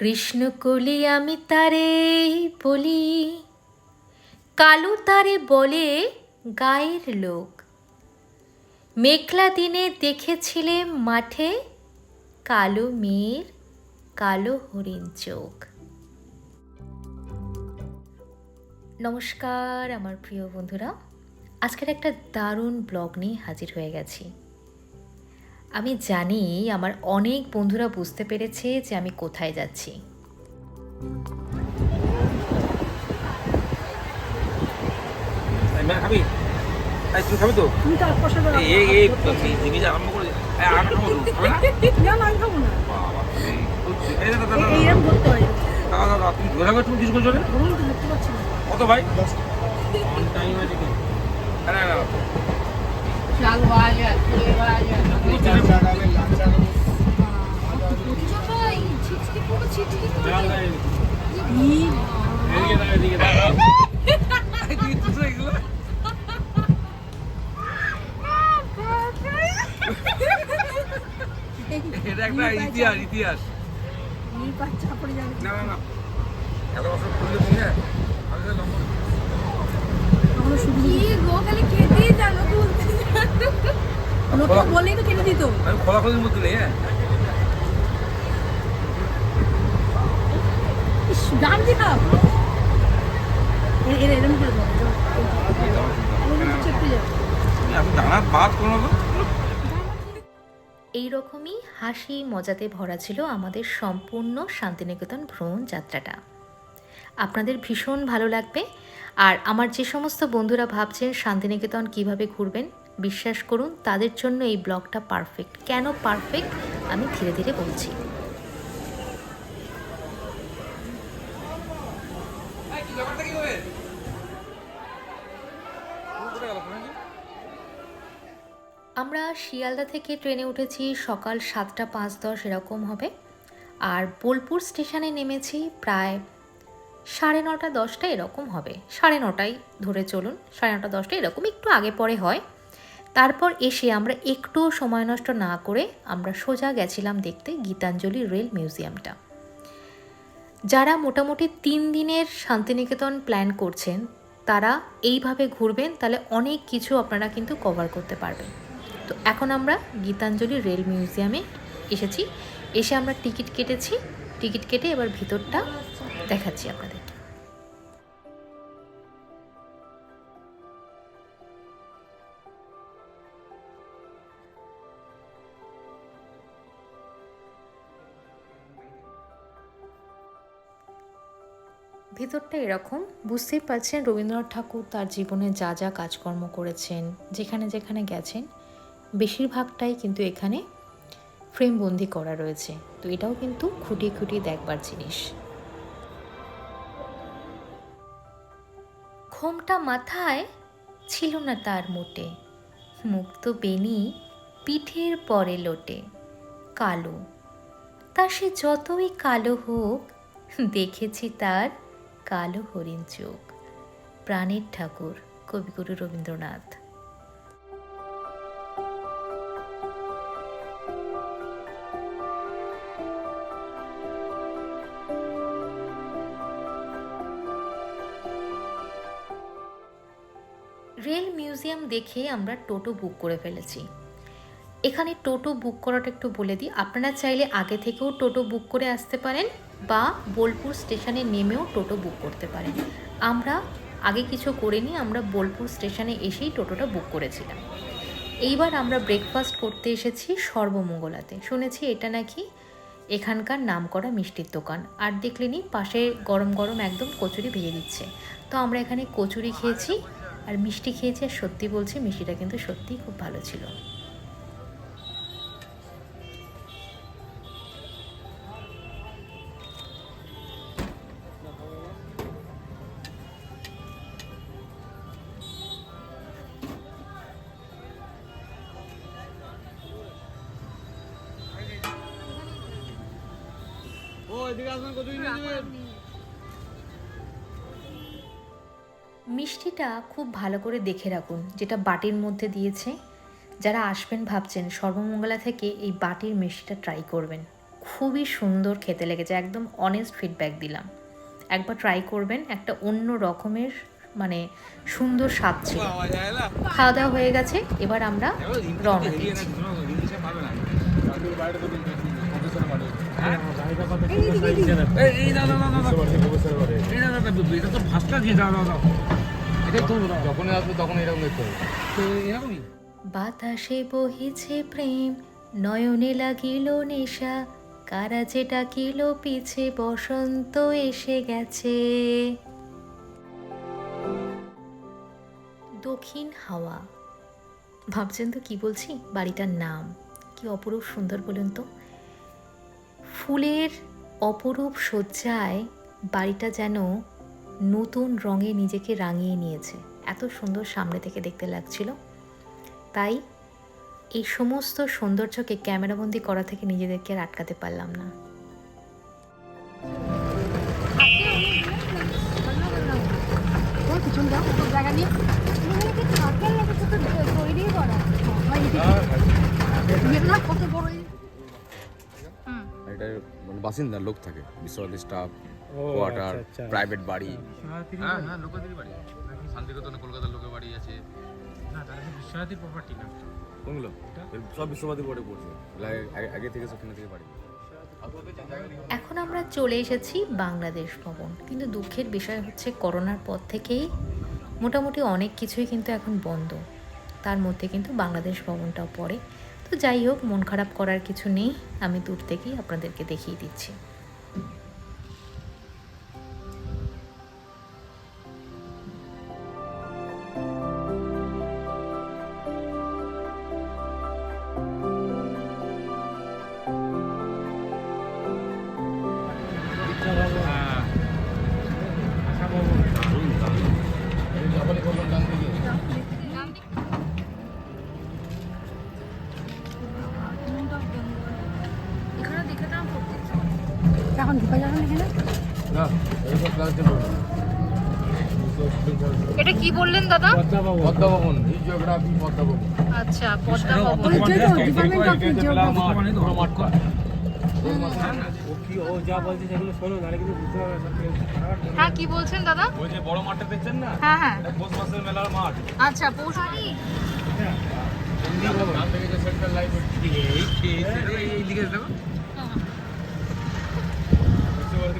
কৃষ্ণ কলি আমি তারে বলি, কালো তারে বলে গায়ের লোক। মেঘলা দিনে দেখেছিলে মাঠে কালো মেয়ের কালো হরিণ চোখ। নমস্কার আমার প্রিয় বন্ধুরা, আজকের একটা দারুণ ব্লগ নিয়ে হাজির হয়ে গেছি। আমি জানি আমার অনেক বন্ধুরা বুঝতে পেরেছে যে আমি কোথায় যাচ্ছি। কত ভাই? অন টাইম আছে কি আরে না তুই তুই এগুলো এটা একটা ইতিহাস ইতিহাস এই বাচ্চা পড়ে যাবে না না না এত বছর করলে তুমি হ্যাঁ আমি তো লম্বা এখনও শুধু নতুন বলেই তো কেটে দিত। আমি খোলাখুলির মধ্যে নেই হ্যাঁ। এর এরম করে বাদ কোনো এই রকমই হাসি মজাতে ভরা ছিল আমাদের সম্পূর্ণ শান্তিনিকেতন ভ্রমণ যাত্রাটা। আপনাদের ভীষণ ভালো লাগবে। আর আমার যে সমস্ত বন্ধুরা ভাবছেন শান্তিনিকেতন কীভাবে ঘুরবেন বিশ্বাস করুন তাদের জন্য এই ব্লগটা পারফেক্ট। কেন পারফেক্ট? আমি ধীরে ধীরে বলছি। আমরা শিয়ালদা থেকে ট্রেনে উঠেছি সকাল সাতটা পাঁচ দশ এরকম হবে। আর বোলপুর স্টেশনে নেমেছি প্রায় সাড়ে নটা দশটা এরকম হবে। সাড়ে নটাই ধরে চলুন সাড়ে নটা দশটা এরকম একটু আগে পরে হয়। তারপর এসে আমরা একটু সময় নষ্ট না করে আমরা সোজা গেছিলাম দেখতে গীতাঞ্জলি রেল মিউজিয়ামটা। যারা মোটামুটি তিন দিনের শান্তিনিকেতন প্ল্যান করছেন, তারা এইভাবে ঘুরবেন, তাহলে অনেক কিছু আপনারা কিন্তু কভার করতে পারবেন। তো এখন আমরা গীতাঞ্জলি রেল মিউজিয়ামে এসেছি। এসে আমরা টিকিট কেটেছি। টিকিট কেটে এবার ভিতরটা দেখাচ্ছি আপনাদের। ভিতরটা এরকম। বুঝতেই পারছেন রবীন্দ্রনাথ ঠাকুর তার জীবনে যা যা কাজকর্ম করেছেন, যেখানে যেখানে গেছেন, বেশিরভাগটাই কিন্তু এখানে ফ্রেমবন্দি করা রয়েছে। তো এটাও কিন্তু খুঁটিয়ে খুঁটিয়ে দেখবার জিনিস। ঘোমটা মাথায় ছিল না তার মোটে। মুক্ত বেনি পিঠের পরে লোটে। কালো। তা সে যতই কালো হোক, দেখেছি তার কালো হরিণ চোখ। প্রাণের ঠাকুর, কবিগুরু রবীন্দ্রনাথ। রেল মিউজিয়াম দেখে আমরা টোটো বুক করে ফেলেছি। এখানে টোটো বুক করাটা একটু বলে দিই। আপনারা চাইলে আগে থেকেও টোটো বুক করে আসতে পারেন। বা বোলপুর স্টেশনে নেমেও টোটো বুক করতে পারেন। আমরা আগে কিছু করিনি, আমরা বোলপুর স্টেশনে এসেই টোটোটা বুক করেছিলাম। এইবার আমরা ব্রেকফাস্ট করতে এসেছি সর্বমঙ্গলাতে। শুনেছি এটা নাকি এখানকার নামকরা মিষ্টির দোকান। আর দেখলেনি পাশে গরম গরম একদম কচুরি ভেজে দিচ্ছে। তো আমরা এখানে কচুরি খেয়েছি, আর মিষ্টি খেয়েছি, আর সত্যি বলছি মিষ্টিটা কিন্তু সত্যিই খুব ভালো ছিল। মিষ্টিটা খুব ভালো করে দেখে রাখুন যেটা বাটির মধ্যে দিয়েছে। যারা আসবেন ভাবছেন সর্বমঙ্গলা থেকে এই বাটির মিষ্টিটা ট্রাই করবেন। খুবই সুন্দর খেতে লেগেছে একদম অনেস্ট ফিডব্যাক দিলাম। একবার ট্রাই করবেন একটা অন্য রকমের মানে সুন্দর স্বাদ ছিল। খাওয়া দাওয়া হয়ে গেছে এবার আমরা রওনা দিচ্ছি যখনই আসবে তখন এরকম দেখতে হবে এরকমই বাতাসে বহিছে প্রেম, নয়নে লাগিল নেশা কারা যে ডাকিল পিছে, বসন্ত এসে গেছে। দক্ষিণ হাওয়া। ভাবছেন তো কি বলছি? বাড়িটার নাম। কি অপরূপ সুন্দর বলুন তো। ফুলের অপরূপ সজ্জায় বাড়িটা যেন নতুন রঙে নিজেকে রাঙিয়ে নিয়েছে। এত সুন্দর সামনে থেকে দেখতে লাগছিল। তাই এই সমস্ত সৌন্দর্যকে ক্যামেরাবন্দি করা থেকে নিজেদেরকে আটকাতে পারলাম না। কত জায়গা বাসিন্দার লোক থাকে বিশ্বভারতী স্টাফ কোয়ার্টার আচ্ছা, আচ্ছা। প্রাইভেট বাড়ি। হ্যাঁ হ্যাঁ লোকেদেরই বাড়ি। শান্তিনিকেতনে কলকাতার লোকের বাড়ি আছে। না তাহলে তো প্রপার্টি না কোনগুলো? সব বিশ্বভারতী বোর্ডে পড়ছে। আগে- আগে- আগে থেকে সেখানে থেকে বাড়ি। এখন আমরা চলে এসেছি বাংলাদেশ ভবন। কিন্তু দুঃখের বিষয় হচ্ছে করোনার পর থেকেই মোটামুটি অনেক কিছুই কিন্তু এখন বন্ধ। তার মধ্যে কিন্তু বাংলাদেশ ভবনটাও পড়ে। তো যাই হোক মন খারাপ করার কিছু নেই। আমি দূর থেকেই আপনাদেরকে দেখিয়ে দিচ্ছি। এখন ঢুকে যাবেন এখানে না এটা কি বললেন দাদা পদ্মা ভবন জিওগ্রাফি পদ্মা ভবন আচ্ছা পদ্মা ওই যে ডিপার্টমেন্ট অফ জিওগ্রাফি মানে মাঠ কর হ্যাঁ, ও কি যা বলছে সেগুলো শোনো নাহলে কিন্তু বুঝতে পারবে হ্যাঁ কি বলছেন দাদা ওই যে বড় মাঠটা দেখছেন না হ্যাঁ হ্যাঁ পৌষ মাসের মেলার মাঠ আচ্ছা পৌষ ডান থেকে যে সেন্ট্রাল লাইব্রেরি এই এই এই দিকে দেখো বিশ্বভারতী পাঠক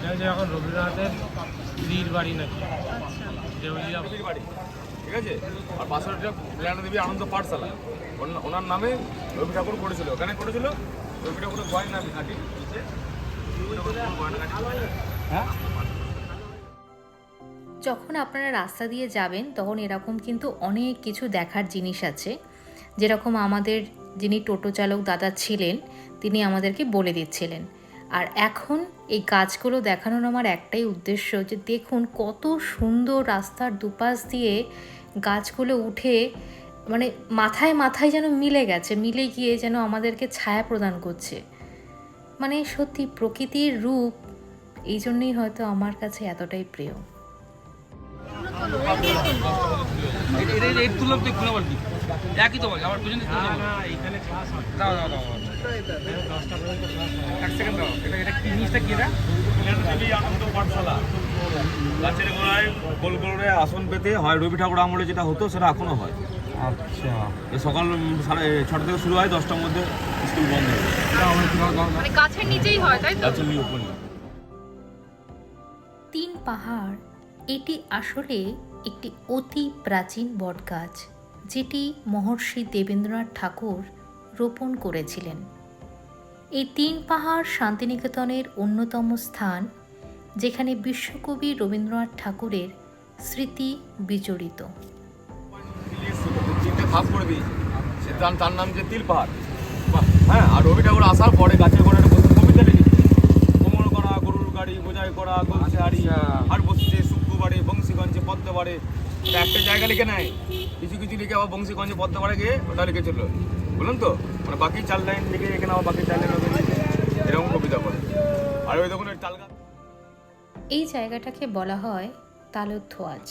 এটা হচ্ছে এখন রবীন্দ্রনাথের স্ত্রীর বাড়ি নাকি? বাড়ি ঠিক আছে? আর ওটা দেবী আনন্দ পাঠশালা ওনার নামে রবি ঠাকুর করেছিল। ওখানে করেছিল? রবি ঠাকুরের গয়না ঘাটি হ্যাঁ? যখন আপনারা রাস্তা দিয়ে যাবেন তখন এরকম কিন্তু অনেক কিছু দেখার জিনিস আছে। যেরকম আমাদের যিনি টোটো চালক দাদা ছিলেন তিনি আমাদেরকে বলে দিচ্ছিলেন। আর এখন এই গাছগুলো দেখানোর আমার একটাই উদ্দেশ্য যে দেখুন কত সুন্দর রাস্তার দুপাশ দিয়ে গাছগুলো উঠে মানে মাথায় মাথায় যেন মিলে গেছে, মিলে গিয়ে যেন আমাদেরকে ছায়া প্রদান করছে। মানে সত্যি প্রকৃতির রূপ এই জন্যই হয়তো আমার কাছে এতটাই প্রিয়। একই তো বল এক সেকেন্ড দাও এটা এটা কি জিনিসটা কি এটা? আনন্দ পাঠশালা। গাছের গোড়ায় গোল গোলে আসন পেতে হয়। রবি ঠাকুর আমলে যেটা হতো সেটা এখনও হয়। আচ্ছা। সকাল সাড়ে ছটা থেকে শুরু হয় দশটার মধ্যে স্কুল বন্ধ হয়ে মানে গাছের নিচেই হয় তাই গাছের নিয়ে তিন পাহাড় এটি আসলে একটি অতি প্রাচীন বটগাছ যেটি মহর্ষি দেবেন্দ্রনাথ ঠাকুর রোপণ করেছিলেন। এই তিন পাহাড় শান্তিনিকেতনের অন্যতম স্থান যেখানে বিশ্বকবি রবীন্দ্রনাথ ঠাকুরের স্মৃতি সে তার নাম যে তিল পাহাড়। হ্যাঁ আর রবি ঠাকুর আসার পরে গাছের গোড়াটা প্রথম কবিতা লিখেছে কোমর করা গরুর গাড়ি বোঝা সঞ্জয় করা গোলসাহারি আর বসছে শুক্রবারে বংশীগঞ্জে পদ্মবারে। একটা জায়গা লিখে নেয়। কিছু কিছু লিখে আবার বংশীগঞ্জে পদ্মবারে গিয়ে ওটা লিখেছিল বলুন তো মানে বাকি চার লাইন থেকে এখানে আমার বাকি চার লাইন এরকম কবিতা বলে। আর ওই দেখুন ওই এই জায়গাটাকে বলা হয় তালুধ্বাজ।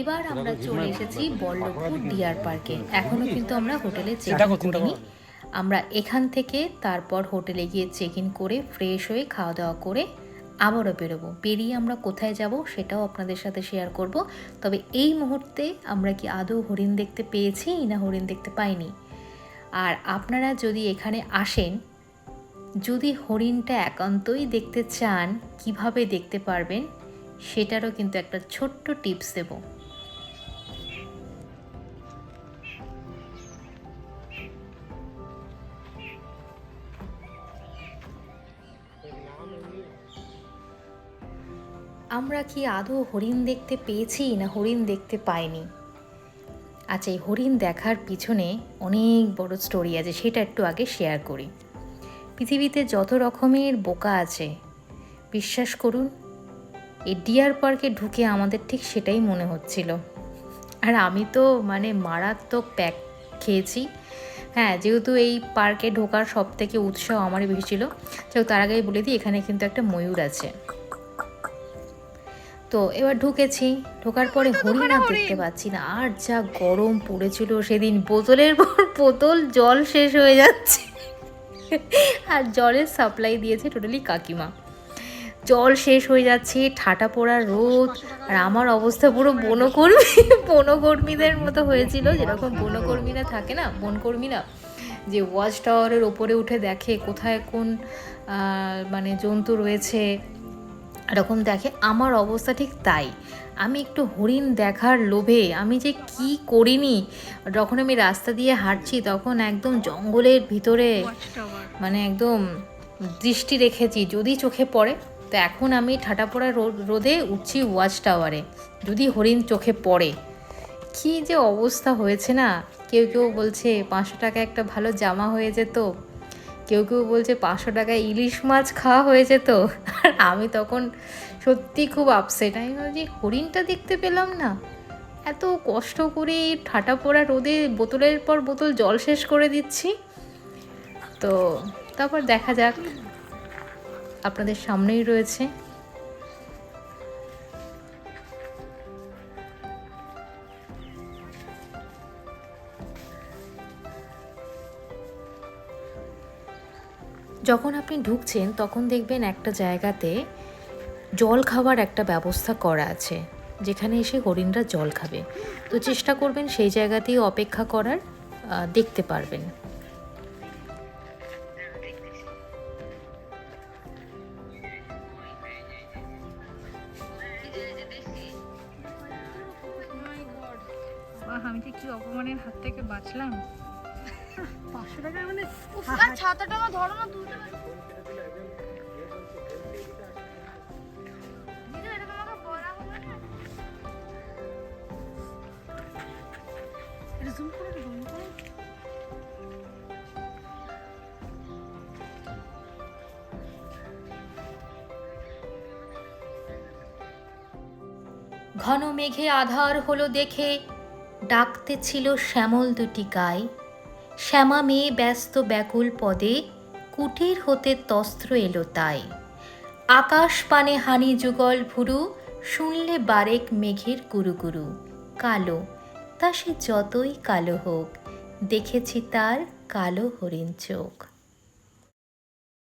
এবার আমরা চলে এসেছি বল্লভপুর ডিয়ার পার্কে। এখনও কিন্তু আমরা হোটেলে চেক ইন করিনি। আমরা এখান থেকে তারপর হোটেলে গিয়ে চেক ইন করে ফ্রেশ হয়ে খাওয়া দাওয়া করে আবারও বেরোবো। বেরিয়ে আমরা কোথায় যাব সেটাও আপনাদের সাথে শেয়ার করব। তবে এই মুহূর্তে আমরা কি আদৌ হরিণ দেখতে পেয়েছি না হরিণ দেখতে পাইনি? আর আপনারা যদি এখানে আসেন যদি হরিণটা একান্তই দেখতে চান কীভাবে দেখতে পারবেন সেটারও কিন্তু একটা ছোট্ট টিপস দেবো। আমরা কি আদৌ হরিণ দেখতে পেয়েছি না হরিণ দেখতে পাইনি? আচ্ছা এই হরিণ দেখার পিছনে অনেক বড় স্টোরি আছে, সেটা একটু আগে শেয়ার করি। পৃথিবীতে যত রকমের বোকা আছে, বিশ্বাস করুন, এই ডিয়ার পার্কে ঢুকে আমাদের ঠিক সেটাই মনে হচ্ছিল। আর আমি তো মানে মারাত্মক প্যাক খেয়েছি। হ্যাঁ যেহেতু এই পার্কে ঢোকার সব থেকে উৎসাহ আমারই বেশি ছিল তার আগেই বলে দিই, এখানে কিন্তু একটা ময়ূর আছে। তো এবার ঢুকেছি। ঢোকার পরে হরিণ আর দেখতে পাচ্ছি না। আর যা গরম পড়েছিল সেদিন। বোতলের পর বোতল জল শেষ হয়ে যাচ্ছে। আর জলের সাপ্লাই দিয়েছে টোটালি কাকিমা। জল শেষ হয়ে যাচ্ছে ঠাটা পোড়া রোদ। আর আমার অবস্থা পুরো বনকর্মী বনকর্মীদের মতো হয়েছিল। যেরকম বনকর্মীরা থাকে না বনকর্মীরা যে ওয়াচ টাওয়ারের ওপরে উঠে দেখে কোথায় কোন মানে জন্তু রয়েছে। এরকম দেখে, আমার অবস্থা ঠিক তাই। আমি একটু হরিণ দেখার লোভে, আমি যে কি করিনি? যখন আমি রাস্তা দিয়ে হাঁটছি, তখন একদম জঙ্গলের ভিতরে মানে একদম দৃষ্টি রেখেছি, যদি চোখে পড়ে। তো এখন আমি ঠাটাপড়া রোদ- উঠছি ওয়াচ টাওয়ারে, যদি হরিণ চোখে পড়ে। কি যে অবস্থা হয়েছে না? কেউ কেউ বলছে, পাঁচশো টাকা একটা ভালো জামা হয়ে যেত। কেউ কেউ বলছে পাঁচশো টাকায় ইলিশ মাছ খাওয়া হয়েছে তো। আর আমি তখন সত্যি খুব আপসেট আমি ভাবছি হরিণটা দেখতে পেলাম না। এত কষ্ট করে ঠাটা পোড়া রোদে বোতলের পর বোতল জল শেষ করে দিচ্ছি। তো তারপর দেখা যাক, আপনাদের সামনেই রয়েছে। যখন আপনি ঢুকছেন, তখন দেখবেন একটা জায়গাতে জল খাওয়ার একটা ব্যবস্থা করা আছে, যেখানে এসে হরিণরা জল খাবে। তো চেষ্টা করবেন সেই জায়গাতেই অপেক্ষা করার দেখতে পারবেন। আমি যে কি অপমানের হাত থেকে বাঁচলাম। পাঁচশো টাকা মানে ধরো না তুলতে পারো করে করো। ঘন মেঘে আধার হলো দেখে ডাকতে ছিল শ্যামল দুটি গাই শ্যামা মেয়ে ব্যস্ত ব্যাকুল পদে, কুটির হতে তস্ত্র এলো তাই। আকাশ পানে হানি যুগল ভুরু, শুনলে বারেক মেঘের গুরু গুরু কালো, তা সে যতই কালো হোক, দেখেছি তার কালো হরিণ চোখ।